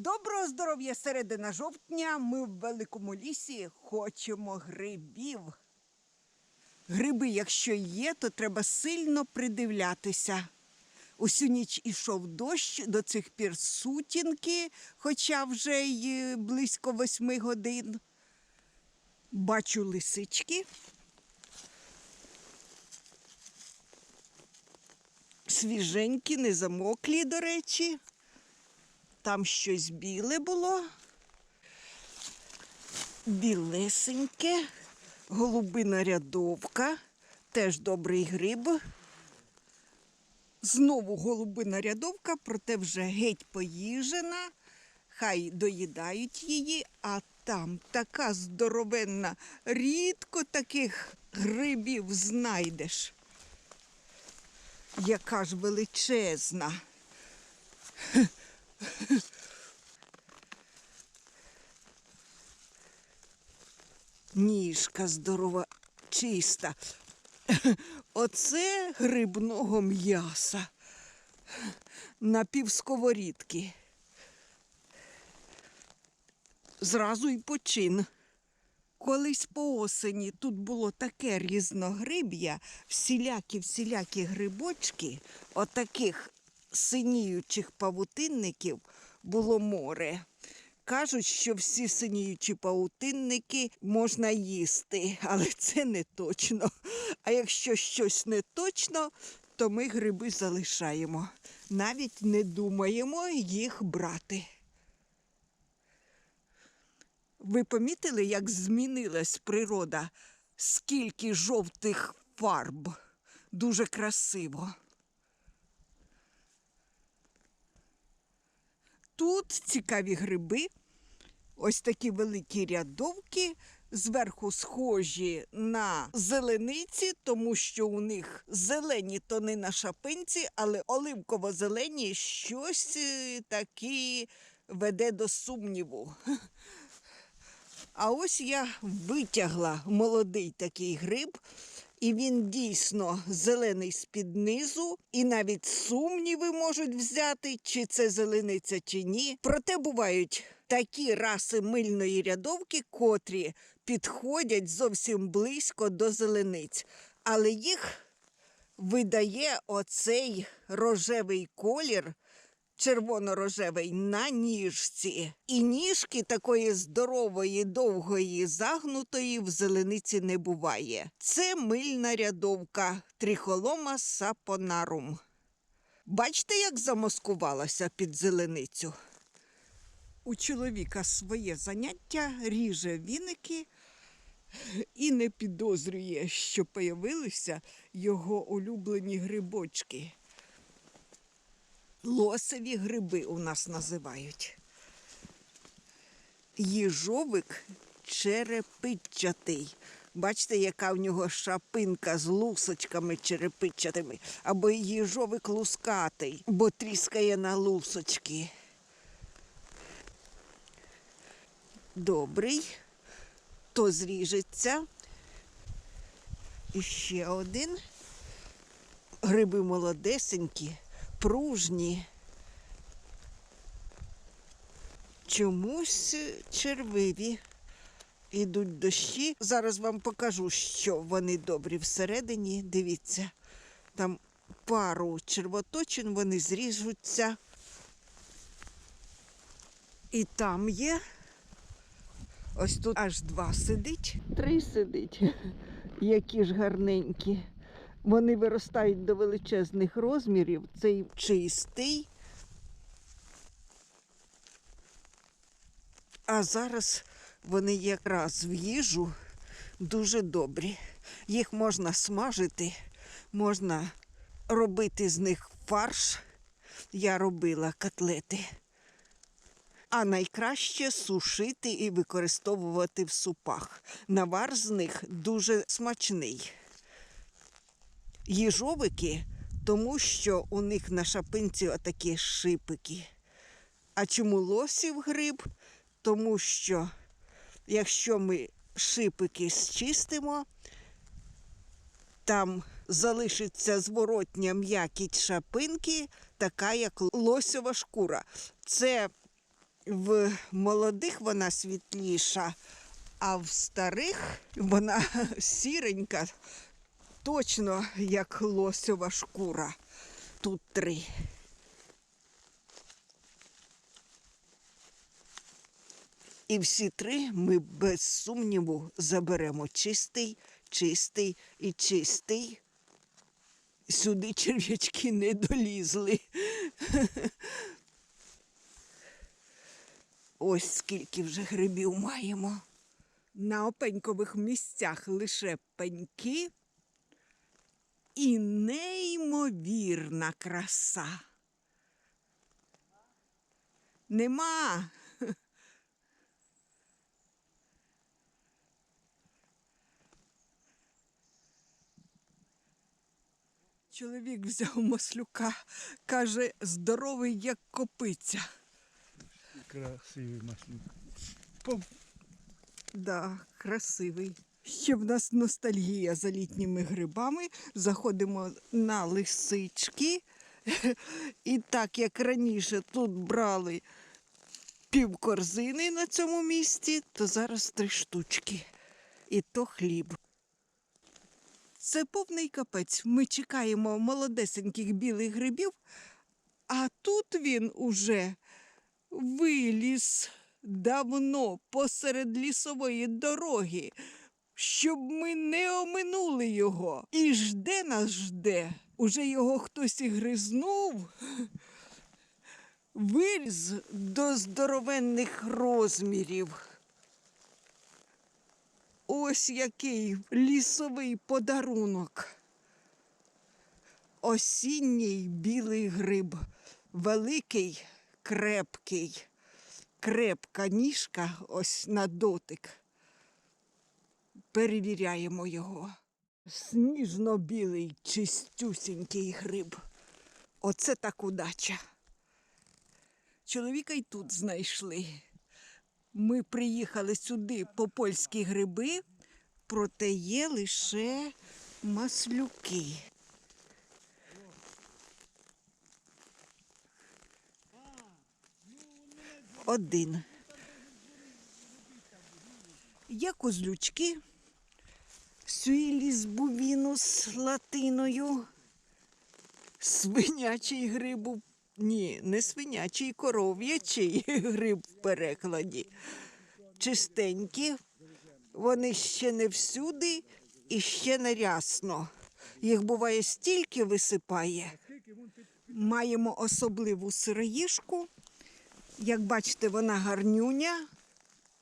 Доброго здоров'я середина жовтня. Ми в великому лісі хочемо грибів. Гриби, якщо є, то треба сильно придивлятися. Усю ніч ішов дощ, до цих пір сутінки, хоча вже й близько восьми годин. Бачу лисички. Свіженькі, не замоклі, до речі. Там щось біле було. Білесеньке, голубина рядовка, теж добрий гриб. Знову голубина рядовка, проте вже геть поїжена. Хай доїдають її, а там така здоровенна, рідко таких грибів знайдеш. Яка ж величезна. Ніжка здорова, чиста. Оце грибного м'яса на півсковорідки. Зразу й почин. Колись по осені тут було таке різногриб'я, всілякі-всілякі грибочки, отаких синіючих павутинників було море. Кажуть, що всі синіючі павутинники можна їсти, але це не точно. А якщо щось не точно, то ми гриби залишаємо. Навіть не думаємо їх брати. Ви помітили, як змінилась природа? Скільки жовтих фарб. Дуже красиво. Тут цікаві гриби, ось такі великі рядовки, зверху схожі на зелениці, тому що у них зелені тони на шапинці, але оливково-зелені щось е, таки веде до сумніву. А ось я витягла молодий такий гриб, і він дійсно зелений з-під низу, і навіть сумніви можуть взяти, чи це зелениця, чи ні. Проте бувають такі раси мильної рядовки, котрі підходять зовсім близько до зелениць, але їх видає оцей рожевий колір червоно-рожевий на ніжці. І ніжки такої здорової, довгої, загнутої в зелениці не буває. Це мильна рядовка трихолома сапонарум. Бачите, як замаскувалася під зеленицю? У чоловіка своє заняття ріже віники і не підозрює, що появилися його улюблені грибочки. Лосеві гриби у нас називають. Їжовик черепичатий. Бачите, яка в нього шапинка з лусочками черепичатими, або їжовик лускатий, бо тріскає на лусочки. Добрий, то зріжеться. І ще один. Гриби молодесенькі пружні. Чомусь червиві. Ідуть дощі. Зараз вам покажу, що вони добрі всередині. Дивіться, там пару червоточин, вони зріжуться. І там є. Ось тут аж два сидить. Три сидить. Які ж гарненькі. Вони виростають до величезних розмірів. Цей чистий. А зараз вони якраз в їжу дуже добрі. Їх можна смажити, можна робити з них фарш. Я робила котлети. А найкраще сушити і використовувати в супах. Навар з них дуже смачний їжовики, тому що у них на шапинці отакі шипики. А чому лосів гриб? Тому що якщо ми шипики зчистимо, там залишиться зворотня м'якість шапинки, така як лосьова шкура. Це В молодих вона світліша, а в старих вона сіренька, точно як лосьова шкура. Тут три. І всі три ми без сумніву заберемо чистий, чистий і чистий. Сюди черв'ячки не долізли. Ось скільки вже грибів маємо. На опенькових місцях лише пеньки і неймовірна краса. Нема. Чоловік взяв маслюка, каже, здоровий, як копиця. Красивий маслюк. По- Да, красивий. Ще в нас ностальгія за літніми грибами. Заходимо на лисички. І так як раніше тут брали пів корзини на цьому місці, то зараз три штучки. І то хліб. Це повний капець. Ми чекаємо молодесеньких білих грибів, а тут він уже виліз давно посеред лісової дороги, щоб ми не оминули його. І жде нас жде. Уже його хтось і гризнув. Виліз до здоровенних розмірів. Ось який лісовий подарунок. Осінній білий гриб, великий, крепкий, крепка ніжка, ось на дотик. Перевіряємо його. Сніжно-білий, чистюсінький гриб. Оце так удача. Чоловіка й тут знайшли. Ми приїхали сюди по польські гриби, проте є лише маслюки. Один. Є козлючки, сюїліс бувінус латиною, свинячий гриб. Ні, не свинячий, коров'ячий гриб в перекладі. Чистенькі, вони ще не всюди і ще не рясно. Їх буває стільки висипає. Маємо особливу сироїшку. Як бачите, вона гарнюня,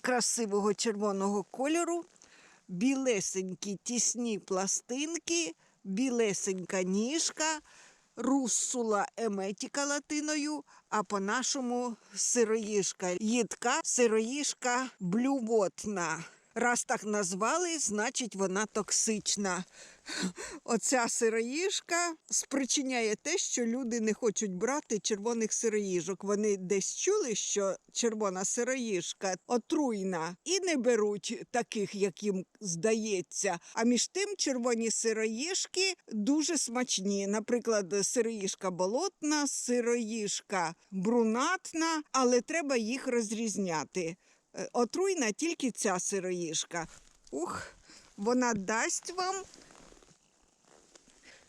красивого червоного кольору, білесенькі тісні пластинки, білесенька ніжка, руссула еметіка латиною, а по-нашому сироїшка. Їдка сироїшка блювотна. Раз так назвали, значить вона токсична. Оця сироїжка спричиняє те, що люди не хочуть брати червоних сироїжок. Вони десь чули, що червона сироїжка отруйна, і не беруть таких, як їм здається. А між тим червоні сироїжки дуже смачні. Наприклад, сироїжка болотна, сироїжка брунатна, але треба їх розрізняти. Е, Отруйна тільки ця сироїжка. Ух, вона дасть вам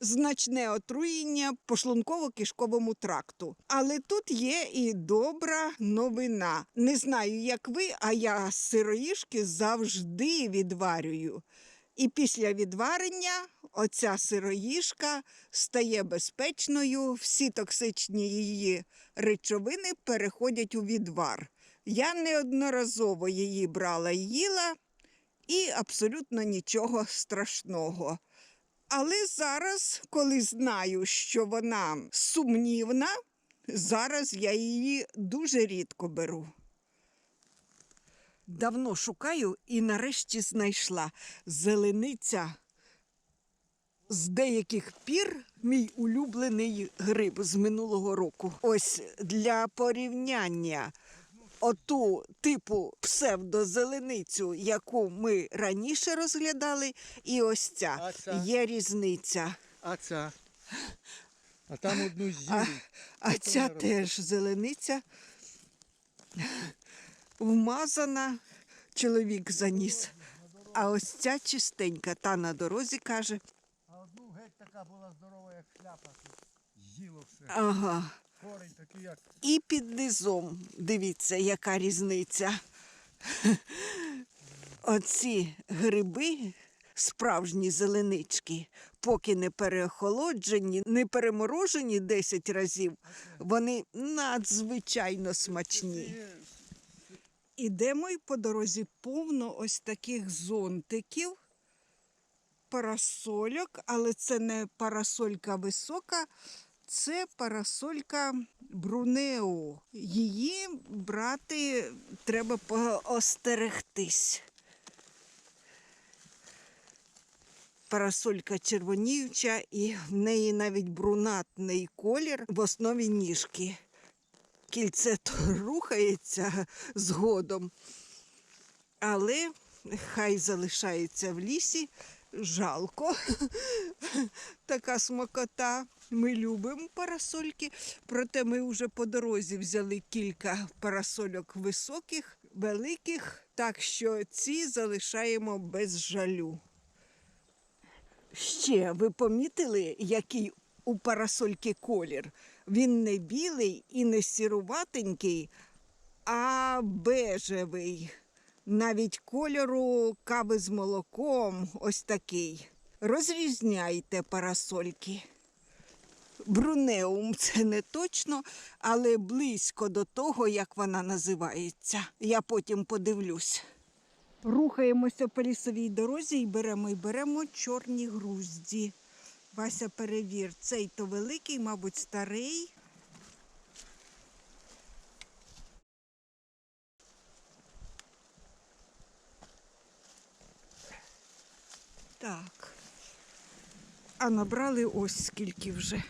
значне отруєння пошлунково-кишковому тракту. Але тут є і добра новина. Не знаю, як ви, а я сироїшки завжди відварюю. І після відварення оця сироїшка стає безпечною, всі токсичні її речовини переходять у відвар. Я неодноразово її брала і їла, і абсолютно нічого страшного. Але зараз, коли знаю, що вона сумнівна, зараз я її дуже рідко беру. Давно шукаю і нарешті знайшла зелениця. З деяких пір мій улюблений гриб з минулого року. Ось для порівняння оту типу псевдозеленицю, яку ми раніше розглядали, і ось ця є різниця. А ця. А там одну А, а ця теж зелениця. вмазана, чоловік заніс. А ось ця чистенька, та на дорозі каже, А одну геть така була здорова, як шляпа. З'їло все. ага. І під низом, дивіться, яка різниця. Оці гриби, справжні зеленички, поки не переохолоджені, не переморожені 10 разів, вони надзвичайно смачні. Ідемо й по дорозі повно ось таких зонтиків, парасольок, але це не парасолька висока, це парасолька Брунео. Її брати треба поостерегтись. Парасолька червоніюча, і в неї навіть брунатний колір в основі ніжки. Кільце то рухається згодом, але хай залишається в лісі. Жалко. Така смакота. Ми любимо парасольки, проте ми вже по дорозі взяли кілька парасольок високих, великих, так що ці залишаємо без жалю. Ще ви помітили, який у парасольки колір? Він не білий і не сіруватенький, а бежевий. Навіть кольору кави з молоком ось такий. Розрізняйте парасольки. Брунеум це не точно, але близько до того, як вона називається. Я потім подивлюсь. Рухаємося по лісовій дорозі і беремо і беремо чорні грузді. Вася, перевір, цей то великий, мабуть, старий. Так. А набрали ось скільки вже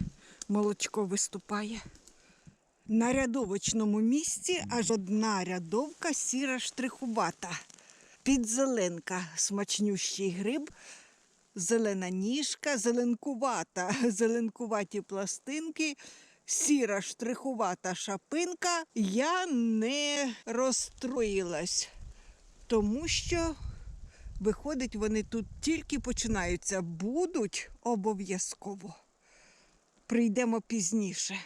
молочко виступає. На рядовочному місці аж одна рядовка сіра штрихувата. Підзеленка, смачнющий гриб, зелена ніжка, зеленкувата, зеленкуваті пластинки, сіра штрихувата шапинка. Я не розстроїлась, тому що виходить, вони тут тільки починаються. Будуть обов'язково. Прийдемо пізніше.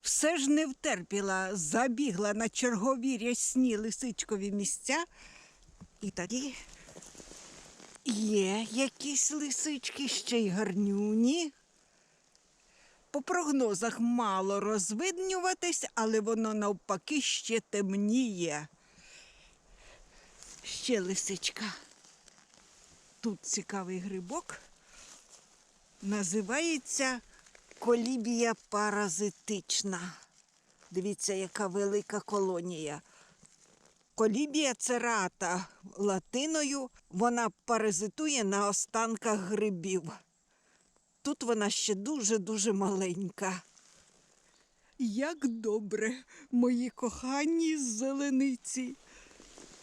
Все ж не втерпіла, забігла на чергові рясні лисичкові місця. І тоді є якісь лисички, ще й гарнюні. По прогнозах мало розвиднюватись, але воно навпаки ще темніє. Ще лисичка. Тут цікавий грибок. Називається колібія паразитична. Дивіться, яка велика колонія. Колібія церата латиною. Вона паразитує на останках грибів. Тут вона ще дуже-дуже маленька. Як добре, мої кохані зелениці.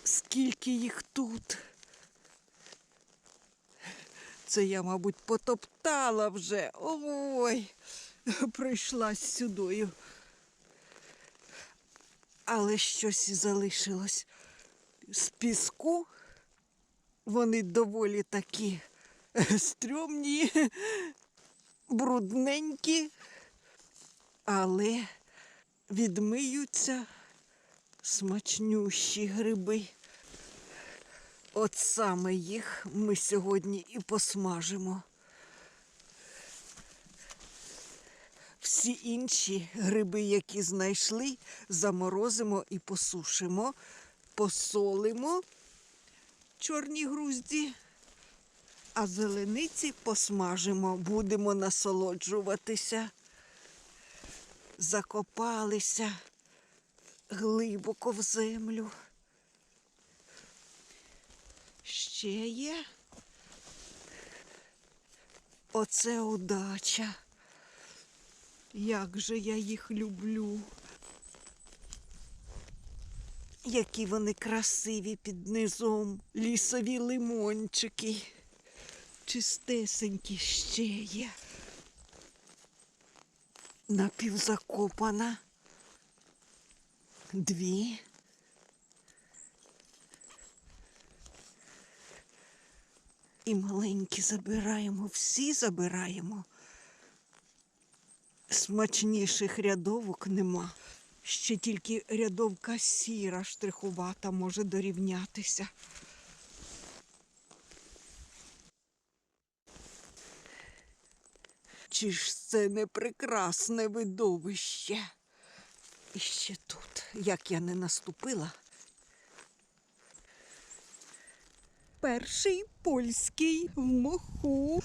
Скільки їх тут. Це я, мабуть, потоптала вже. Ой, прийшла сюдою. Але щось залишилось. З піску вони доволі такі стрьомні, брудненькі, але відмиються смачнющі гриби. От саме їх ми сьогодні і посмажимо. Всі інші гриби, які знайшли, заморозимо і посушимо, посолимо чорні грузді, а зелениці посмажимо, будемо насолоджуватися. Закопалися глибоко в землю. Ще є. Оце удача. Як же я їх люблю. Які вони красиві під низом, лісові лимончики. Чистесенькі ще є. Напівзакопана дві. І маленькі забираємо, всі забираємо. Смачніших рядовок нема. Ще тільки рядовка сіра, штрихувата може дорівнятися. Чи ж це не прекрасне видовище? І ще тут, як я не наступила. Перший польський в моху.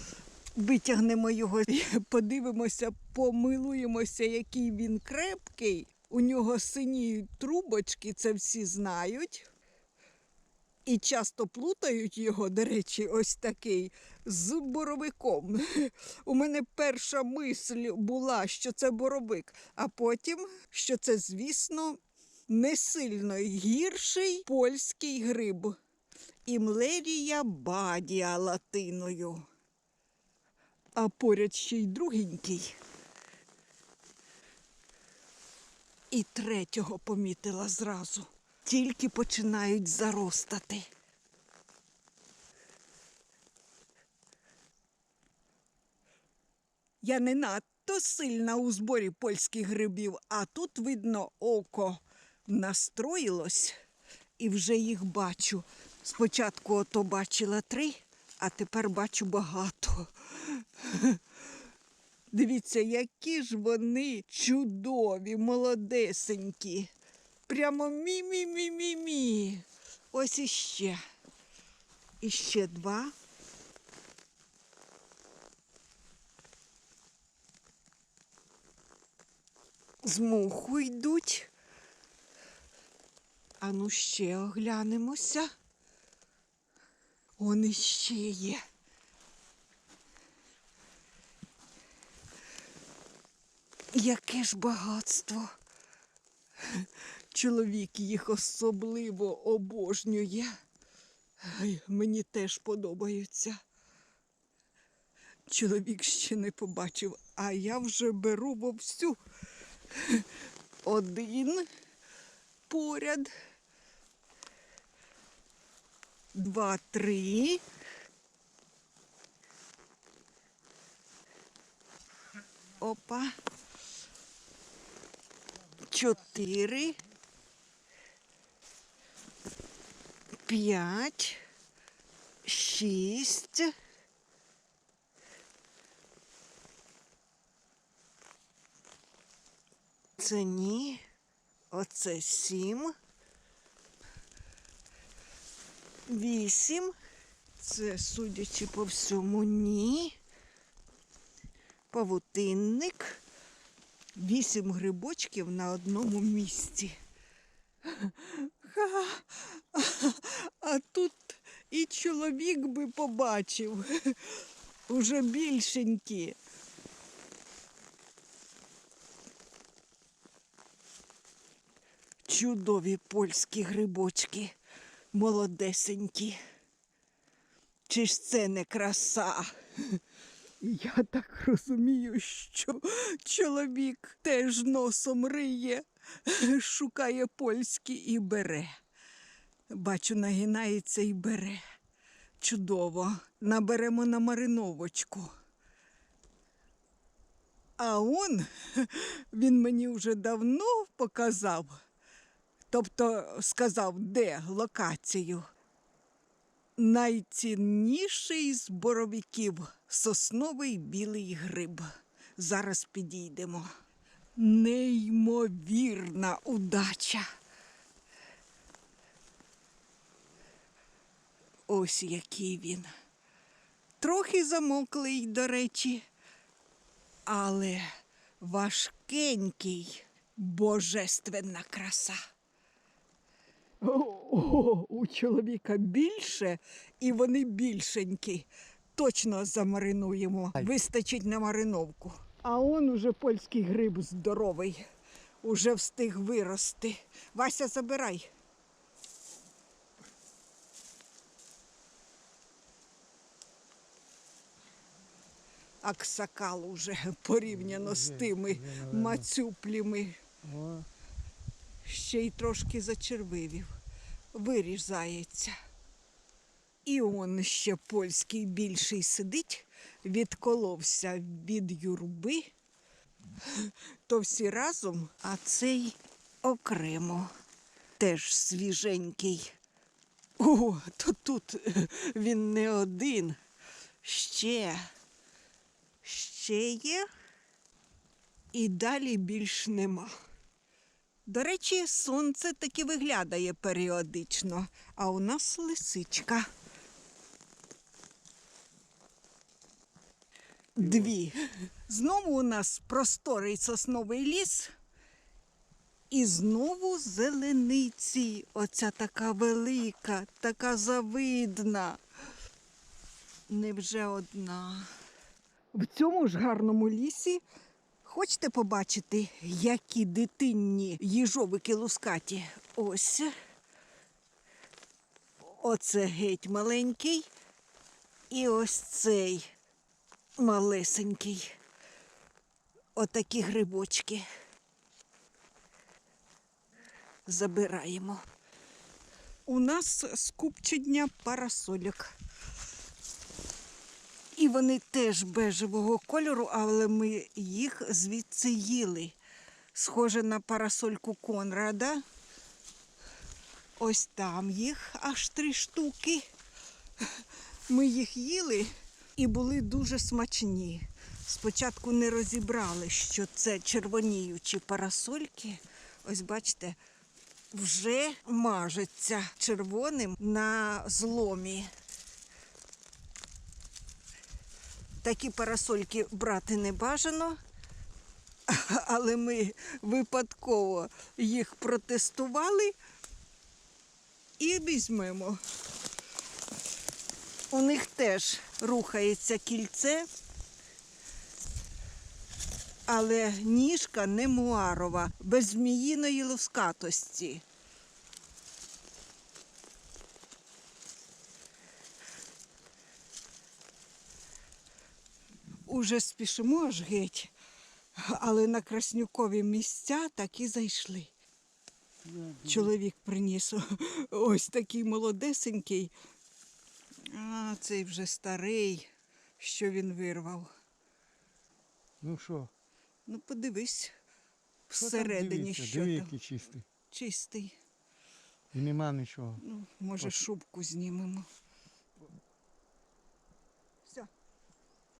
Витягнемо його, подивимося, помилуємося, який він крепкий. У нього синіють трубочки, це всі знають. І часто плутають його, до речі, ось такий з боровиком. У мене перша мисль була, що це боровик, а потім, що це, звісно, не сильно гірший польський гриб. Імлерія бадія латиною. А поряд ще й другенький. І третього помітила зразу. Тільки починають заростати. Я не надто сильна у зборі польських грибів, а тут, видно, око настроїлось і вже їх бачу. Спочатку ото бачила три, а тепер бачу багато. Дивіться, які ж вони чудові, молодесенькі. Прямо мі-мі-мі-мі-мі. Ось іще. Іще два. З муху йдуть. Ану ще оглянемося. Он іще є. Яке ж багатство. Чоловік їх особливо обожнює. Мені теж подобаються. Чоловік ще не побачив, а я вже беру вовсю. Один поряд. Два, три. Опа. Чотири. П'ять. Шість. Це ні. Оце сім. Вісім. Це, судячи по всьому, ні. Павутинник. Вісім грибочків на одному місці. А тут і чоловік би побачив. Уже більшенькі. Чудові польські грибочки, молодесенькі. Чи ж це не краса? Я так розумію, що чоловік теж носом риє, шукає польські і бере. Бачу, нагинається і бере. Чудово. Наберемо на мариновочку. А он він мені вже давно показав, тобто сказав, де локацію. Найцінніший з боровиків сосновий білий гриб. Зараз підійдемо. Неймовірна удача. Ось який він. Трохи замоклий, до речі, але важкенький, божественна краса. О, у чоловіка більше, і вони більшенькі. Точно замаринуємо. Вистачить на мариновку. А он уже польський гриб здоровий. Уже встиг вирости. Вася, забирай. Аксакал уже порівняно з тими мацюплями. Ще й трошки зачервивів. Виріж заєця. І он ще польський більший сидить, відколовся від юрби, то всі разом, а цей окремо, теж свіженький. О, то тут він не один. Ще, ще є, і далі більш нема. До речі, сонце таки виглядає періодично, а у нас лисичка. Дві. Знову у нас просторий сосновий ліс. І знову зелениці. Оця така велика, така завидна. Невже одна. В цьому ж гарному лісі хочете побачити, які дитинні їжовики лускаті? Ось. Оце геть маленький. І ось цей малесенький. Отакі грибочки. Забираємо. У нас скупчення парасольок. І вони теж бежевого кольору, але ми їх звідси їли. Схоже на парасольку Конрада. Ось там їх аж три штуки. Ми їх їли і були дуже смачні. Спочатку не розібрали, що це червоніючі парасольки. Ось бачите, вже мажеться червоним на зломі. Такі парасольки брати не бажано, але ми випадково їх протестували і візьмемо. У них теж рухається кільце, але ніжка не муарова, без зміїної лускатості. Уже спішимо аж геть, але на краснюкові місця так і зайшли. Чоловік приніс ось такий молодесенький, а цей вже старий, що він вирвав. Ну що, Ну, подивись, що там всередині дивіться? що Диви, який чистий. Чистий. І нема нічого. Ну, може, шубку знімемо.